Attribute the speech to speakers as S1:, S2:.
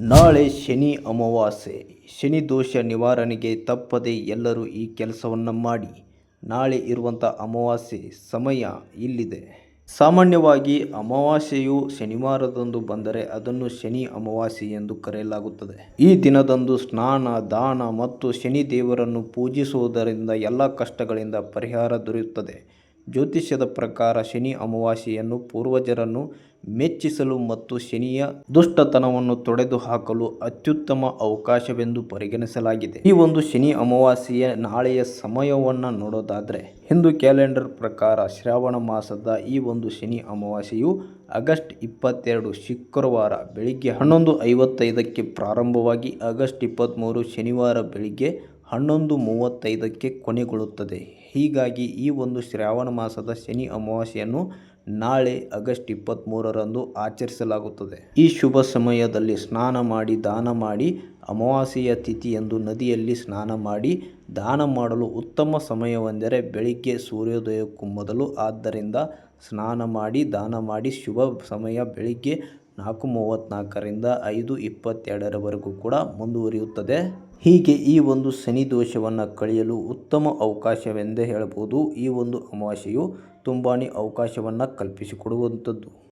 S1: ನಾಳೆ ಶನಿ ಅಮಾವಾಸ್ಯೆ. ಶನಿ ದೋಷ ನಿವಾರಣೆಗೆ ತಪ್ಪದೆ ಎಲ್ಲರೂ ಈ ಕೆಲಸವನ್ನು ಮಾಡಿ, ನಾಳೆ ಇರುವಂಥ ಅಮಾವಾಸ್ಯೆ ಸಮಯ ಇಲ್ಲಿದೆ. ಸಾಮಾನ್ಯವಾಗಿ ಅಮಾವಾಸ್ಯೆಯು ಶನಿವಾರದಂದು ಬಂದರೆ ಅದನ್ನು ಶನಿ ಅಮಾವಾಸ್ಯೆ ಎಂದು ಕರೆಯಲಾಗುತ್ತದೆ. ಈ ದಿನದಂದು ಸ್ನಾನ, ದಾನ ಮತ್ತು ಶನಿ ದೇವರನ್ನು ಪೂಜಿಸುವುದರಿಂದ ಎಲ್ಲ ಕಷ್ಟಗಳಿಂದ ಪರಿಹಾರ ದೊರೆಯುತ್ತದೆ. ಜ್ಯೋತಿಷ್ಯದ ಪ್ರಕಾರ ಶನಿ ಅಮಾವಾಸ್ಯೆಯನ್ನು ಪೂರ್ವಜರನ್ನು ಮೆಚ್ಚಿಸಲು ಮತ್ತು ಶನಿಯ ದುಷ್ಟತನವನ್ನು ತೊಡೆದು ಹಾಕಲು ಅತ್ಯುತ್ತಮ ಅವಕಾಶವೆಂದು ಪರಿಗಣಿಸಲಾಗಿದೆ. ಈ ಒಂದು ಶನಿ ಅಮಾವಾಸ್ಯೆಯ ನಾಳೆಯ ಸಮಯವನ್ನು ನೋಡೋದಾದರೆ, ಹಿಂದೂ ಕ್ಯಾಲೆಂಡರ್ ಪ್ರಕಾರ ಶ್ರಾವಣ ಮಾಸದ ಈ ಒಂದು ಶನಿ ಅಮಾವಾಸ್ಯೆಯು ಆಗಸ್ಟ್ ಇಪ್ಪತ್ತೆರಡು ಶುಕ್ರವಾರ ಬೆಳಿಗ್ಗೆ ಹನ್ನೊಂದು ಐವತ್ತೈದಕ್ಕೆ ಪ್ರಾರಂಭವಾಗಿ ಆಗಸ್ಟ್ ಇಪ್ಪತ್ತ್ಮೂರು ಶನಿವಾರ ಬೆಳಿಗ್ಗೆ ಹನ್ನೊಂದು ಮೂವತ್ತೈದಕ್ಕೆ ಕೊನೆಗೊಳ್ಳುತ್ತದೆ. ಹೀಗಾಗಿ ಈ ಒಂದು ಶ್ರಾವಣ ಮಾಸದ ಶನಿ ಅಮಾವಾಸ್ಯೆಯನ್ನು ನಾಳೆ ಆಗಸ್ಟ್ ಇಪ್ಪತ್ತ್ಮೂರರಂದು ಆಚರಿಸಲಾಗುತ್ತದೆ. ಈ ಶುಭ ಸಮಯದಲ್ಲಿ ಸ್ನಾನ ಮಾಡಿ, ದಾನ ಮಾಡಿ, ಅಮಾವಾಸ್ಯೆಯ ತಿಥಿಯಂದು ನದಿಯಲ್ಲಿ ಸ್ನಾನ ಮಾಡಿ, ದಾನ ಮಾಡಲು ಉತ್ತಮ ಸಮಯವೆಂದರೆ ಬೆಳಿಗ್ಗೆ ಸೂರ್ಯೋದಯಕ್ಕೂ ಮೊದಲು. ಆದ್ದರಿಂದ ಸ್ನಾನ ಮಾಡಿ, ದಾನ ಮಾಡಿ ಶುಭ ಸಮಯ ಬೆಳಿಗ್ಗೆ ನಾಲ್ಕು ಮೂವತ್ತ್ನಾಲ್ಕರಿಂದ ಐದು ಇಪ್ಪತ್ತೆರಡರವರೆಗೂ ಕೂಡ ಮುಂದುವರಿಯುತ್ತದೆ. ಹೀಗೆ ಈ ಒಂದು ಶನಿ ದೋಷವನ್ನು ಕಳೆಯಲು ಉತ್ತಮ ಅವಕಾಶವೆಂದೇ ಹೇಳಬಹುದು. ಈ ಒಂದು ಅಮಾವಾಸ್ಯೆಯು ತುಂಬಾ ಅವಕಾಶವನ್ನು ಕಲ್ಪಿಸಿಕೊಡುವಂಥದ್ದು.